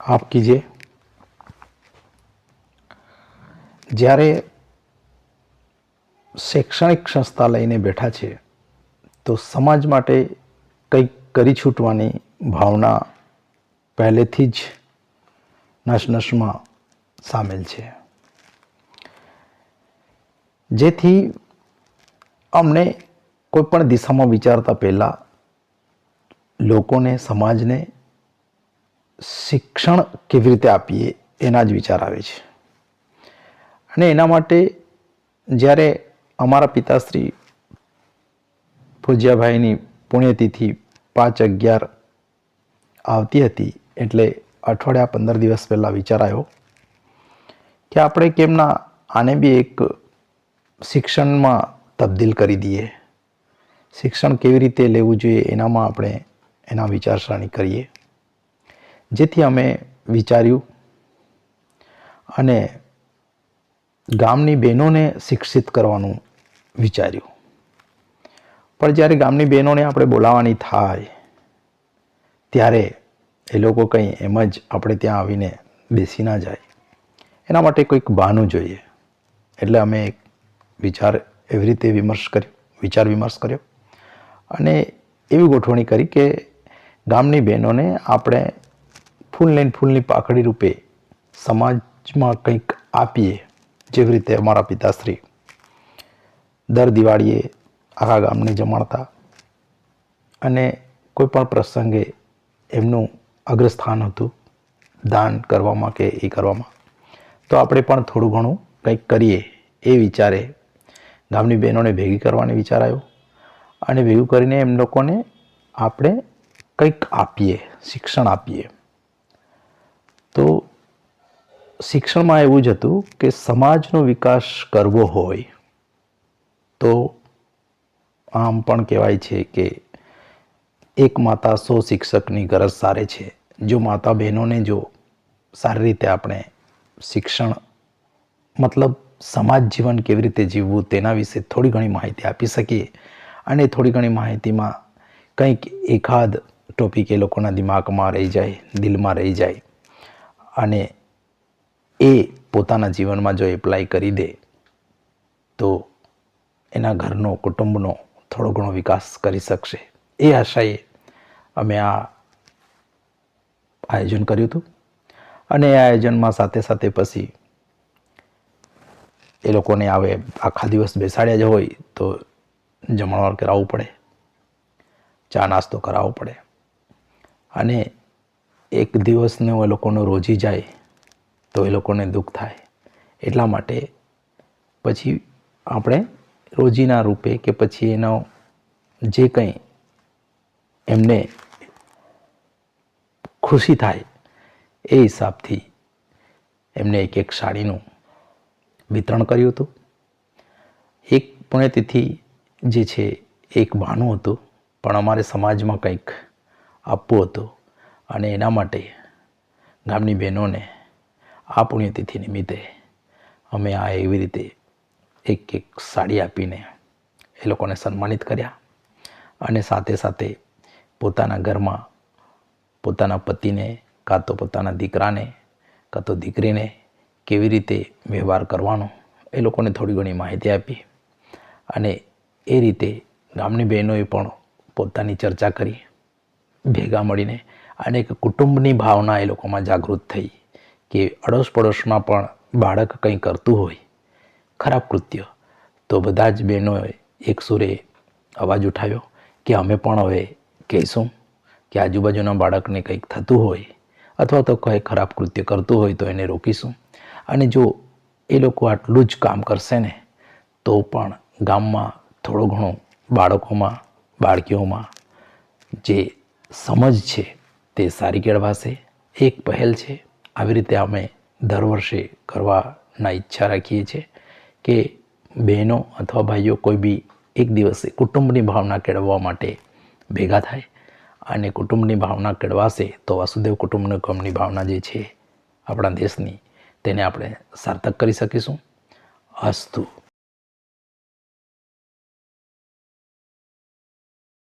આપ કીજે. જ્યારે શૈક્ષણિક સંસ્થા લઈને બેઠા છે, તો સમાજ માટે કંઈક કરી છૂટવાની ભાવના પહેલેથી જ નસનસમાં સામેલ છે. જેથી અમને કોઈ પણ દિશામાં વિચારતા પહેલાં લોકોને, સમાજને શિક્ષણ કેવી રીતે આપીએ એના જ વિચાર આવે છે. અને એના માટે જ્યારે અમારા પિતાશ્રી પૂજ્યાભાઈની પુણ્યતિથિ પાંચ અગિયાર આવતી હતી એટલે અઠવાડિયા પંદર દિવસ પહેલાં વિચાર આવ્યો કે આપણે કેમના આને બી એક શિક્ષણમાં તબદીલ કરી દઈએ. શિક્ષણ કેવી રીતે લેવું જોઈએ એનામાં આપણે એના વિચારસરણી કરીએ. જેથી અમે વિચાર્યું અને ગામની બહેનોને શિક્ષિત કરવાનું વિચાર્યું. પણ જ્યારે ગામની બહેનોને આપણે બોલાવવાની થાય, ત્યારે એ લોકો કંઈ એમ જ આપણે ત્યાં આવીને બેસી ના જાય. એના માટે કોઈક બહાનું જોઈએ. એટલે અમે એક વિચાર એવી રીતે વિમર્શ કર્યો, વિચાર વિમર્શ કર્યો અને એવી ગોઠવણી કરી કે ગામની બહેનોને આપણે ફૂલ લઈને ફૂલની પાખડી રૂપે સમાજમાં કંઈક આપીએ જેવી રીતે અમારા પિતાશ્રી દર દિવાળીએ આખા ગામને જમાડતા અને કોઈ પણ પ્રસંગે એમનું અગ્રસ્થાન હતું દાન કરવામાં કે એ કરવામાં. તો આપણે પણ થોડું ઘણું કંઈક કરીએ એ વિચારે. ગામની બહેનોને ભેગી કરવાની વિચાર આવ્યો અને ભેગું કરીને એમ લોકોને આપણે કંઈક આપીએ, શિક્ષણ આપીએ. તો શિક્ષણમાં એવું જ હતું કે સમાજનો વિકાસ કરવો હોય તો આમ પણ કહેવાય છે કે એક માતા સો શિક્ષકની ગરજ સારે છે. જો માતા બહેનોને જો સારી રીતે આપણે શિક્ષણ, મતલબ સમાજ જીવન કેવી રીતે જીવવું તેના વિશે થોડી ઘણી માહિતી આપી શકીએ અને થોડી ઘણી માહિતીમાં કંઈક એકાદ ટોપિક એ લોકોના દિમાગમાં રહી જાય, દિલમાં રહી જાય અને એ પોતાના જીવનમાં જો એપ્લાય કરી દે, તો એના ઘરનો, કુટુંબનો થોડો ઘણો વિકાસ કરી શકશે. એ આશાએ અમે આ આયોજન કર્યું હતું. અને એ આયોજનમાં સાથે સાથે પછી એ લોકોને આવે આખા દિવસ બેસાડ્યા જ હોય તો જમણવાર કરાવવું પડે. ચા નાસ્તો કરાવવો પડે. અને એક દિવસનો એ લોકોનો રોજી જાય, તો એ લોકોને દુઃખ થાય. એટલા માટે પછી આપણે રોજીના રૂપે કે પછી એનો જે કંઈ એમને ખુશી થાય, એ હિસાબથી એમને એક એક સાડીનું વિતરણ કર્યું હતું. એક પુણ્યતિથિ જે છે, એક બહાનું હતું, પણ અમારે સમાજમાં કંઈક આપવું હતું. અને એના માટે ગામની બહેનોને આ પુણ્યતિથિ નિમિત્તે અમે આ એવી રીતે એક એક સાડી આપીને એ લોકોને સન્માનિત કર્યા અને સાથે સાથે પોતાના ઘરમાં પોતાના પતિને કાં તો પોતાના દીકરાને કાં તો દીકરીને કેવી રીતે વ્યવહાર કરવાનો એ લોકોને થોડી ઘણી માહિતી આપી અને એ રીતે ગામની બહેનોએ પણ પોતાની ચર્ચા કરી ભેગા મળીને અને એક કુટુંબની ભાવના એ લોકોમાં જાગૃત થઈ કે અડોશ પડોશમાં પણ બાળક કંઈ કરતું હોય. ખરાબ કૃત્ય. તો બધા જ બહેનોએ એક સુરે અવાજ ઉઠાવ્યો કે અમે પણ હવે કહીશું કે આજુબાજુના બાળકને કંઈક થતું હોય અથવા તો કંઈ ખરાબ કૃત્ય કરતું હોય તો એને રોકીશું. અને જો એ લોકો આટલું જ કામ કરશે ને, તો પણ ગામમાં થોડું ઘણું બાળકોમાં, બાળકીઓમાં જે સમજ છે તે સારી કેળવાશે? એક પહેલ છે, આવી રીતે અમે દર વર્ષે કરવાના ઈચ્છા રાખીએ છીએ કે બહેનો અથવા ભાઈઓ કોઈ બી એક દિવસે કુટુંબની ભાવના કેળવવા માટે ભેગા થાય અને કુટુંબની ભાવના કેળવાશે તો વાસુદેવ કુટુંબકમની ભાવના જે છે આપણા દેશની, તેને આપણે સાર્થક કરી શકીશું. અસ્તુ.